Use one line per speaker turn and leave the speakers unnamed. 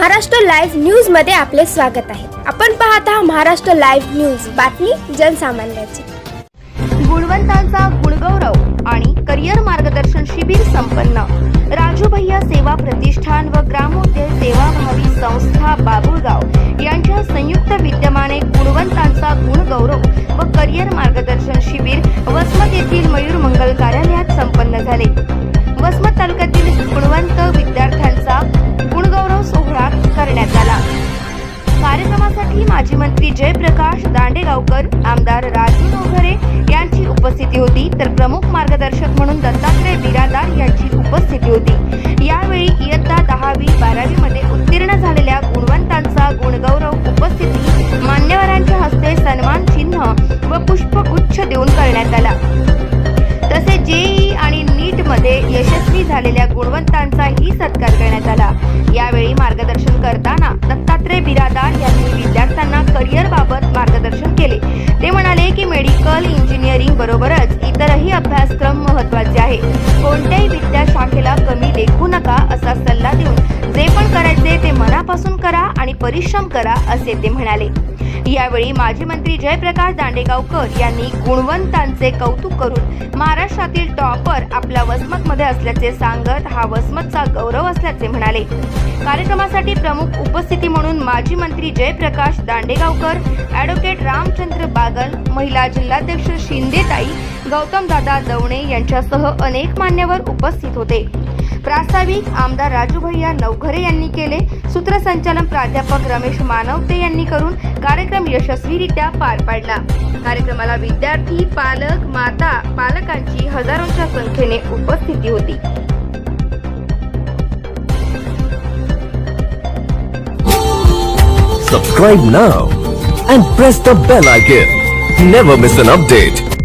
Maharashtra live न्यूजमध्ये आपले स्वागत आहे. आपण पाहत आहात महाराष्ट्र लाईव्ह न्यूज. बातमी जनसामान्याची.
गुणवंतांचा गुणगौरव आणि करिअर मार्गदर्शन शिबिर संपन्न. राजू भैया सेवा प्रतिष्ठान व ग्रामोद्योग सेवाभावी संस्था बाबुळगाव यांच्या संयुक्त विद्यमाने गुणवंतांचा गुणगौरव व करिअर मार्गदर्शन शिबिर वसमत येथील मयूर मंगल कार्यालयात संपन्न झाले. यावेळी माजी मंत्री जयप्रकाश दांडेगावकर आमदार राजू नोघरे यांची उपस्थिती होती. तर प्रमुख मार्गदर्शक म्हणून दत्तात्रय बिरादार यांची उपस्थिती होती. यावेळी इयत्ता दहावी बारावी मध्ये उत्तीर्ण झालेल्या गुणवंतांचा गुणगौरव उपस्थिती मान्यवरांच्या हस्ते सन्मान चिन्ह व पुष्पगुच्छ देऊन करण्यात आला. तसेच जेई आणि नीटमध्ये यशस्वी झालेल्या गुणवंतांचाही सत्कार करण्यात आला. यावेळी मार्गदर्शन करताना दत्तात्रय बिरादार यांनी करिअरबाबत करिअर बाबत मार्गदर्शन केले. ते म्हणाले की मेडिकल इंजिनिअरिंग बरोबरच इतरही अभ्यासक्रम महत्त्वाचे आहे. कोणत्याही विद्याशाखेला कमी लेखू नका असा सल्ला देऊन जे पण करायचे ते मनापासून करा आणि परिश्रम करा असे ते म्हणाले. यावेळी माजी मंत्री जयप्रकाश दांडेगावकर यांनी गुणवंतांचे कौतुक करून महाराष्ट्रातील टॉपर आपल्या वसमतमध्ये असल्याचे सांगत हा वसमतचा गौरव असल्याचे म्हणाले. कार्यक्रमासाठी प्रमुख उपस्थिती म्हणून माजी मंत्री जयप्रकाश दांडेगावकर ॲडव्होकेट रामचंद्र बागल महिला जिल्हाध्यक्ष शिंदेताई गौतम दादा दवणे यांच्यासह अनेक मान्यवर उपस्थित होते. प्रास्ताविक आमदार राजू भैया नवघरे यांनी केले सूत्रसंचालन प्राध्यापक रमेश मानवते यांनी करून कार्यक्रम यशस्वीरित्या पार पाडला कार्यक्रमाला विद्यार्थी पालक माता पालकांची हजारोंच्या संख्येने उपस्थिती होती
Subscribe now and press the bell icon. Never miss an update.